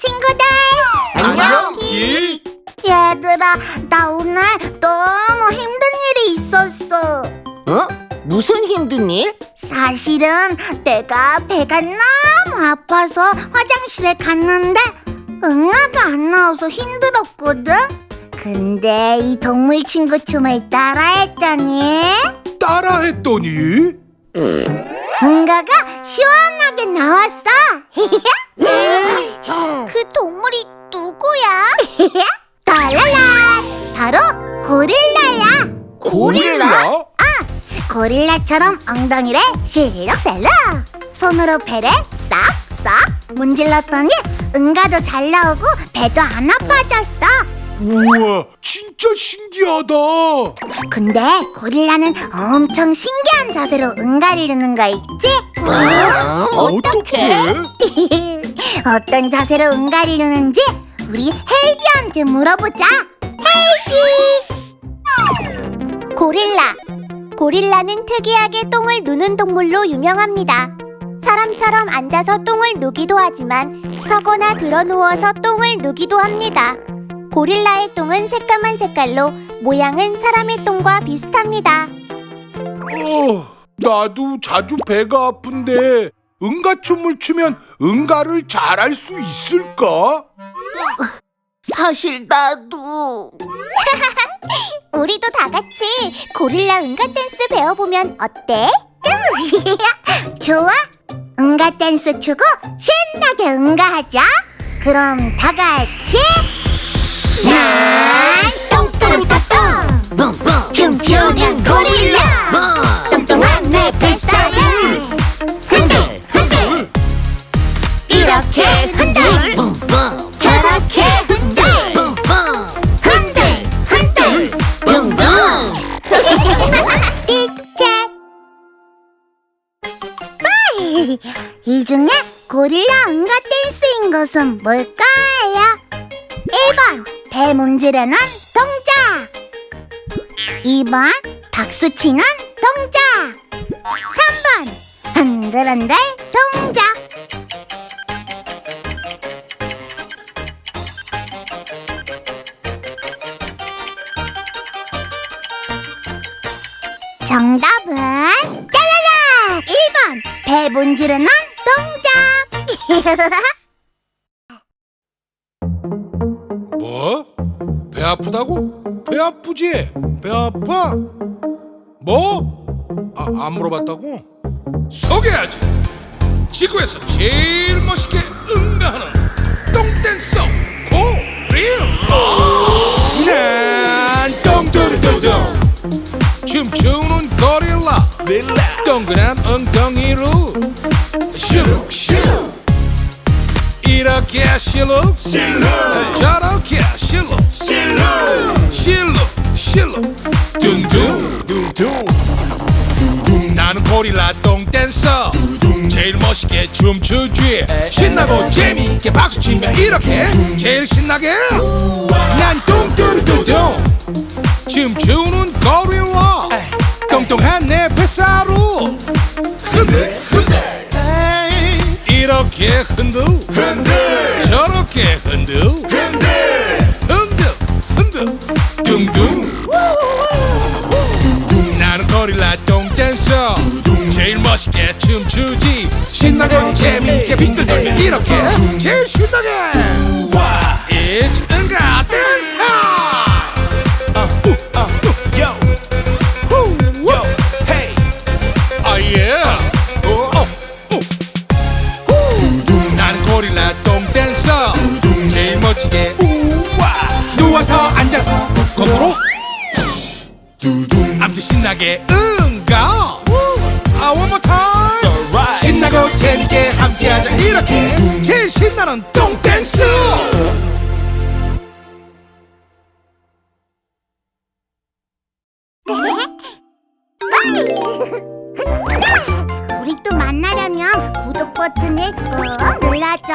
친구들! 안녕, 기! 예. 얘들아, 나 오늘 너무 힘든 일이 있었어. 어? 무슨 힘든 일? 사실은 내가 배가 너무 아파서 화장실에 갔는데 응아가 안 나와서 힘들었거든. 근데 이 동물 친구 춤을 따라했더니 따라했더니 응가가 시원하게 나왔어. 따라라, 바로 고릴라야. 고릴라? 고릴라처럼 엉덩이를 실룩셀룩 손으로 배를 싹싹 문질렀더니 응가도 잘 나오고 배도 안 아파졌어 우와 진짜 신기하다 근데 고릴라는 엄청 신기한 자세로 응가를 누는 거 있지? 어떻게? 어떤 자세로 응가를 누는지 우리 헤이디한테 물어보자 헤이디 고릴라. 고릴라는 특이하게 똥을 누는 동물로 유명합니다. 사람처럼 앉아서 똥을 누기도 하지만 서거나 들어 누워서 똥을 누기도 합니다. 고릴라의 똥은 새까만 색깔로 모양은 사람의 똥과 비슷합니다. 어, 나도 자주 배가 아픈데 응가춤을 추면 응가를 잘할 수 있을까? 사실 나도. 우리도 다 같이 고릴라 응가 댄스 배워보면 어때? 좋아. 응가 댄스 추고 신나게 응가하자. 그럼 다 같이. 난 똥똥똥똥. 춤추는 고릴라. 똥 이이 중에 고릴라 응가 댄스인 것은 뭘까요? 1번 배 문지르는 동작. 2번 박수 치는 동작. 3번 흔들흔들 동작. 정답은 짜라라 1번 배 문지르는 동작 뭐? 배 아프다고? 배 아프지? 배 아파? 뭐? 아, 안 물어봤다고? 소개하지 지구에서 제일 멋있게 응가하는 똥댄서 고릴라 난 똥두루두두 춤추는 고릴라 동그란 엉덩이로 실룩 실룩 이렇게 실룩 저렇게 실룩 실룩 실룩 둥둥 둥둥 나는 고릴라 똥댄서. 제일 멋있게 춤추지. 신나고 재미있게 박수치며 이렇게 제일 신나게. 난 뚱뚜루뚜뚱 춤추는 고릴라. 똥똥한 내 뱃살로 흔들 흔들 이렇게 흔들. 저렇게 흔들. 흔들. 흔들. 둥둥. 나는 고릴라 똥댄서. 제일 멋있게 춤추지. 신나고 재미있게 빙글 돌며 이렇게. 제일 신나게 멋지게. 우와. 누워서 앉아서 거꾸로. 아무튼 신나게 응가. 아 one more time. 신나고 재밌게 함께하자. 이렇게 제일 신나는 똥댄스. 우리 또 만나려면 구독 버튼을 꼭 눌러줘